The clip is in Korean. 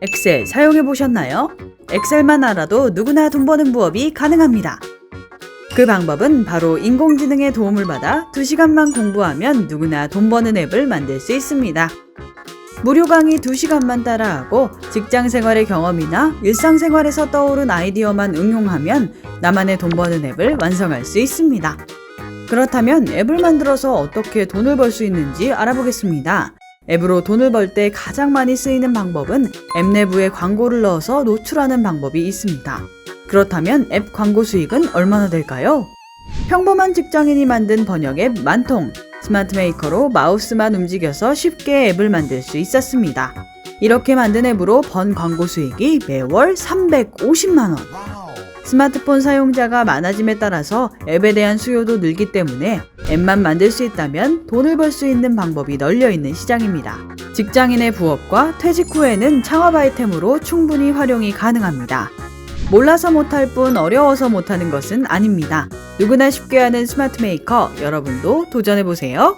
엑셀 사용해 보셨나요? 엑셀만 알아도 누구나 돈 버는 부업이 가능합니다. 그 방법은 바로 인공지능의 도움을 받아 2시간만 공부하면 누구나 돈 버는 앱을 만들 수 있습니다. 무료 강의 2시간만 따라하고 직장 생활의 경험이나 일상생활에서 떠오른 아이디어만 응용하면 나만의 돈 버는 앱을 완성할 수 있습니다. 그렇다면 앱을 만들어서 어떻게 돈을 벌 수 있는지 알아보겠습니다. 앱으로 돈을 벌 때 가장 많이 쓰이는 방법은 앱 내부에 광고를 넣어서 노출하는 방법이 있습니다. 그렇다면 앱 광고 수익은 얼마나 될까요? 평범한 직장인이 만든 번역 앱 만통, 스마트 메이커로 마우스만 움직여서 쉽게 앱을 만들 수 있었습니다. 이렇게 만든 앱으로 번 광고 수익이 매월 350만원. 스마트폰 사용자가 많아짐에 따라서 앱에 대한 수요도 늘기 때문에 앱만 만들 수 있다면 돈을 벌 수 있는 방법이 널려 있는 시장입니다. 직장인의 부업과 퇴직 후에는 창업 아이템으로 충분히 활용이 가능합니다. 몰라서 못할 뿐 어려워서 못하는 것은 아닙니다. 누구나 쉽게 하는 스마트 메이커 여러분도 도전해보세요.